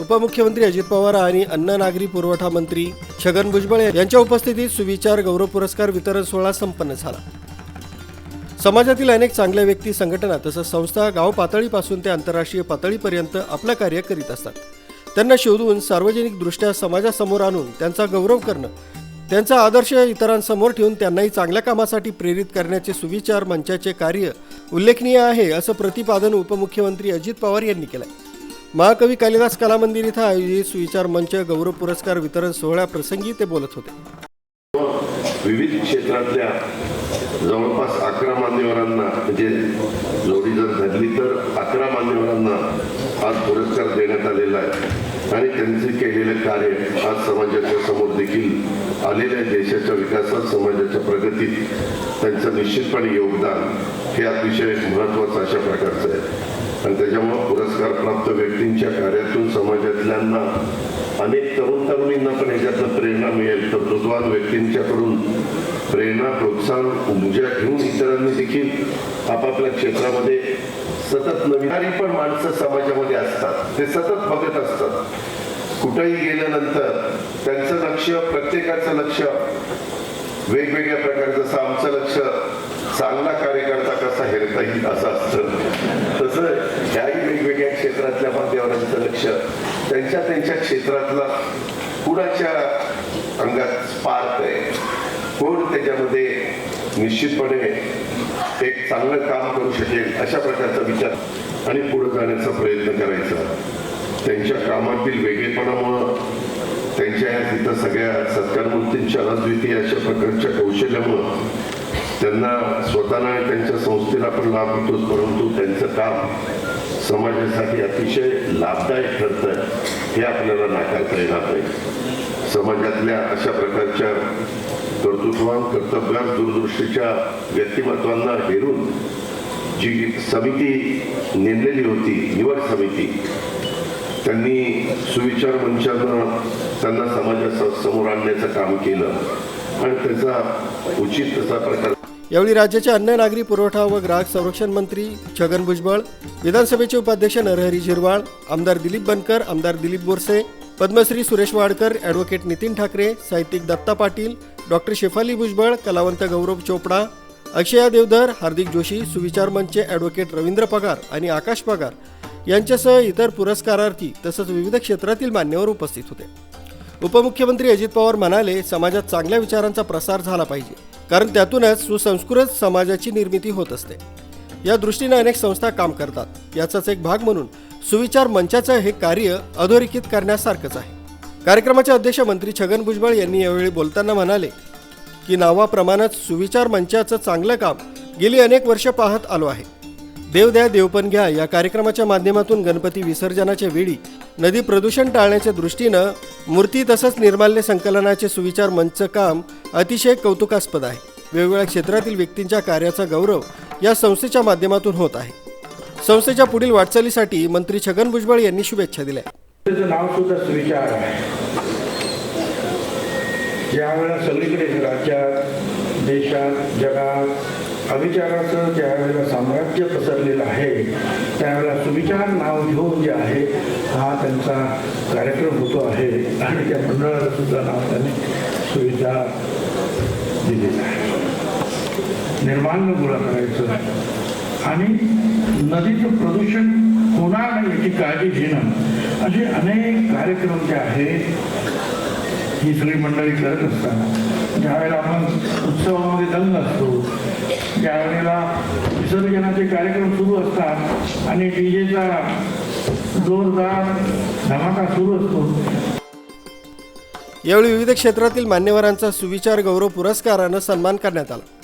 उपमुख्यमंत्री अजित पवार आणि अन्न नागरी पुरवठा मंत्री छगन भुजबळ यांच्या उपस्थितीत सुविचार गौरव पुरस्कार वितरण सोहळा संपन्न झाला. समाजातील अनेक चांगल्या व्यक्ती संघटना तसंच संस्था गाव पातळीपासून ते आंतरराष्ट्रीय पातळीपर्यंत आपलं कार्य करीत असतात. त्यांना शोधून सार्वजनिक दृष्ट्या समाजासमोर आणून त्यांचा गौरव करणं त्यांचा आदर्श इतरांसमोर ठेवून त्यांनाही चांगल्या कामासाठी प्रेरित करण्याचे सुविचार मंचाचे कार्य उल्लेखनीय आहे असं प्रतिपादन उपमुख्यमंत्री अजित पवार यांनी केलंय. महाकवी कालिदास कला मंदिर इथं आयोजित सुविचार मंच गौरव पुरस्कार वितरण सोहळ्याप्रसंगी ते बोलत होते. विविध क्षेत्रातल्या जवळपास अकरा मान्यवरांना म्हणजे जोडी जर धरली तर अकरा मान्यवरांना आज पुरस्कार देण्यात आलेला आहे. आणि त्यांचे केलेले कार्य आज समाजाच्या समोर देखील आलेल्या देशाच्या विकासात समाजाच्या प्रगतीत त्यांचं निश्चितपणे योगदान हे अतिशय महत्वाचं अशा प्रकारचं आहे. आणि त्याच्यामुळं पुरस्कार प्राप्त व्यक्तींच्या कार्यातून समाजातल्यांना अनेक तरुण तरुणींना पण ह्याच्यातनं प्रेरणा मिळेल. कर्तृत्वान व्यक्तींच्याकडून प्रेरणा प्रोत्साहन ऊर्जा घेऊन इतरांनी देखील आपापल्या क्षेत्रामध्ये सतत नवीन पण माणसं समाजामध्ये असतात. ते सतत बघत असतात. कुठेही गेल्यानंतर त्यांचं लक्ष प्रत्येकाचं लक्ष वेगवेगळ्या प्रकारचं जसं आमचं लक्ष चांगला कार्यकर्ता कसा हेरता येईल असं असतं. तसं ह्याही वेगवेगळ्या क्षेत्रातल्या माध्यमांचं लक्ष. त्यांच्या त्यांच्या क्षेत्रातला कुणाच्या अंगात स्पार्क आहे? कोण त्याच्यामध्ये निश्चितपणे एक चांगलं काम करू शकेल अशा प्रकारचा विचार आणि पुढे जाण्याचा प्रयत्न करायचा. त्यांच्या कामातील वेगळेपणामुळं त्यांच्या तिथं सगळ्या सत्कारमूर्तींच्या अद्वितीय अशा प्रकारच्या कौशल्यामुळं त्यांना स्वतःला आणि त्यांच्या संस्थेला पण लाभ होतोच परंतु त्यांचं काम समाजासाठी अतिशय लाभदायक ठरतं हे आपल्याला नाकारता येणार नाही. समाजातल्या अशा प्रकारच्या कर्तृत्वान कर्तव्यात दूरदृष्टीच्या व्यक्तिमत्वांना हेरून जी समिती नेमलेली होती निवड समिती त्यांनी सुविचार मंचानं त्यांना समाजासमोर समोर आणण्याचं काम केलं. आणि त्याचा उचित तसा प्रकार यावेळी राज्याचे अन्न नागरी पुरवठा व ग्राहक संरक्षण मंत्री छगन भुजबळ विधानसभेचे उपाध्यक्ष नरहरी झिरवाळ आमदार दिलीप बनकर आमदार दिलीप बोरसे पद्मश्री सुरेश वाडकर ॲडव्होकेट नितीन ठाकरे साहित्यिक दत्ता पाटील डॉक्टर शेफाली भुजबळ कलावंत गौरव चोपडा अक्षया देवधर हार्दिक जोशी सुविचार मंचचे ॲडव्होकेट रवींद्र पगार आणि आकाश पगार यांच्यासह इतर पुरस्कारार्थी तसंच विविध क्षेत्रातील मान्यवर उपस्थित होते. उपमुख्यमंत्री अजित पवार म्हणाले समाजात चांगल्या विचारांचा प्रसार झाला पाहिजे. कारण त्यातूनच सुसंस्कृत समाजाची निर्मिती होत असते. या दृष्टीने अनेक संस्था काम करतात. याचाच एक भाग म्हणून सुविचार मंचाचं हे कार्य अधोरेखित करण्यासारखंच आहे. कार्यक्रमाचे अध्यक्ष मंत्री छगन भुजबळ यांनी यावेळी बोलताना म्हणाले की नावाप्रमाणेच सुविचार मंचाचं चांगलं काम गेली अनेक वर्ष पाहत आलो आहे. देव द्या देवपण घ्या या कार्यक्रमाच्या माध्यमातून गणपती विसर्जनाच्या वेळी नदी प्रदूषण टाळण्याच्या दृष्टीनं मूर्ती तसंच निर्माल्य संकलनाचे सुविचार मंच काम अतिशय कौतुकास्पद आहे. वेगवेगळ्या क्षेत्रातील व्यक्तींच्या कार्याचा गौरव या संस्थेच्या माध्यमातून होत आहे. संस्थेच्या पुढील वाटचालीसाठी मंत्री छगन भुजबळ यांनी शुभेच्छा दिल्या. नाव सुद्धा सुविचार आहे. सगळीकडे राज्यात देशात जगात अविचाराचं ज्या वेळेला साम्राज्य पसरलेलं आहे त्यावेळेला सुविचार नाव घेऊन जे आहे हा त्यांचा कार्यक्रम होतो आहे आणि त्या मंडळाला सुद्धा नाव त्यांनी सुविचार दिलेला आहे. निर्माल्य गोळा करायचं. आणि नदीचं प्रदूषण होणार नाही याची काळजी घेणं? असे अनेक कार्यक्रम जे आहेत ही सगळी मंडळी करत असतात ज्यावेळेला आपण उत्सवामध्ये दंग असतो त्यावेळेला विसर्जनाचे कार्यक्रम सुरू असतात आणि डीजेचा जोरदार धमाका सुरू असतो. यावेळी विविध क्षेत्रातील मान्यवरांचा सुविचार गौरव पुरस्कारानं सन्मान करण्यात आला.